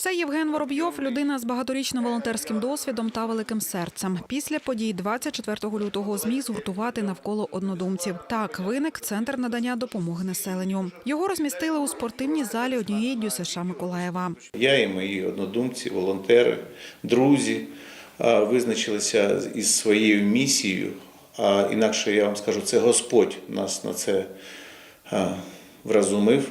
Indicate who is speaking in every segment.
Speaker 1: Це Євген Воробйов, людина з багаторічним волонтерським досвідом та великим серцем. Після подій 24 лютого зміг згуртувати навколо однодумців. Так виник центр надання допомоги населенню. Його розмістили у спортивній залі однієї ДЮСШ Миколаєва.
Speaker 2: Я і мої однодумці, волонтери, друзі визначилися із своєю місією. А інакше я вам скажу, це Господь нас на це вразумив.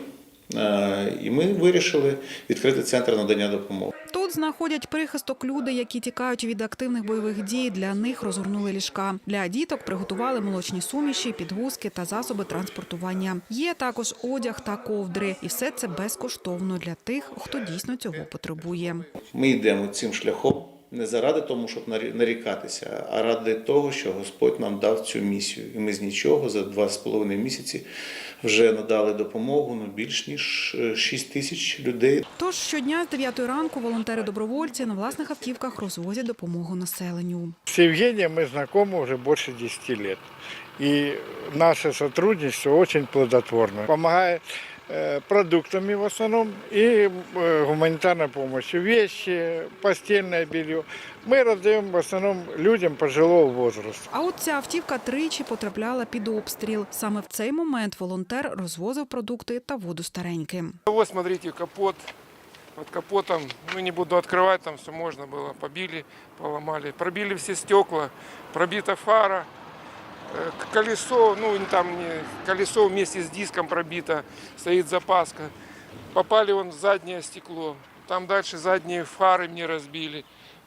Speaker 2: А, І ми вирішили відкрити центр надання допомоги.
Speaker 1: Тут знаходять прихисток люди, які тікають від активних бойових дій. Для них розгорнули ліжка. Для діток приготували молочні суміші, підгузки та засоби транспортування. Є також одяг та ковдри, і все це безкоштовно для тих, хто дійсно цього потребує.
Speaker 2: Ми йдемо цим шляхом не заради того, щоб нарі- нарікатися, а ради того, що Господь нам дав цю місію. І ми з нічого за два з половиною місяці вже надали допомогу ну, більш ніж 6 тисяч людей.
Speaker 1: Тож щодня з 9 ранку волонтери-добровольці на власних автівках розвозять допомогу населенню.
Speaker 3: С Евгением мы знакомы уже больше 10 лет. И наше сотрудничество очень плодотворно. Помогает э, продуктами в основном и э, гуманитарной помощью. Вещи, постельное белье. Мы раздаем в основном людям пожилого возраста.
Speaker 1: А от ця автівка тричі потрапляла під обстріл. Саме в цей момент волонтер розвозив продукти та воду стареньким.
Speaker 4: Вот смотрите, капот. Под капотом, ну не буду открывать, там все можно было. Побили, поломали. Пробили все стекла, пробита фара. Э, к- Колесо, ну не там не, колесо вместе с диском пробито, стоит запаска. Попали вон в заднее стекло. Там дальше задние фары мне разбили.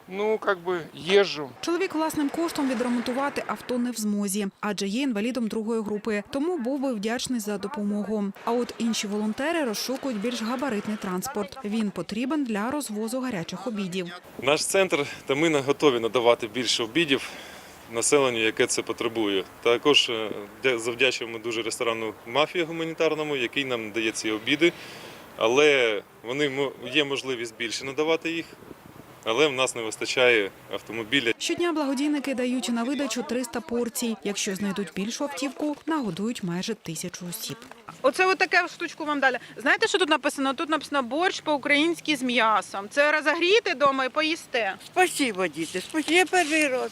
Speaker 4: Ну, как бы езжу.
Speaker 1: Чоловік власним коштом відремонтувати авто не в змозі, адже є інвалідом другої групи, тому був би вдячний за допомогу. А от інші волонтери розшукують більш габаритний транспорт. Він потрібен для розвозу гарячих обідів.
Speaker 5: Наш центр та ми на- готові надавати більше обідів населенню, яке це потребує. Також е, дя- завдячуємо дуже ресторанну мафії гуманітарному, який нам дає ці обіди. Але вони є можливість більше надавати їх, але в нас не вистачає автомобіля.
Speaker 1: Щодня благодійники дають на видачу 300 порцій. Якщо знайдуть більшу автівку, нагодують майже тисячу осіб.
Speaker 6: Оце от таке штучку вам дали. Знаєте, що тут написано? Тут написано борщ по-українськи з м'ясом. Це розогріти вдома і поїсте.
Speaker 7: Спасибо, діти. Спасибо. Я перший раз.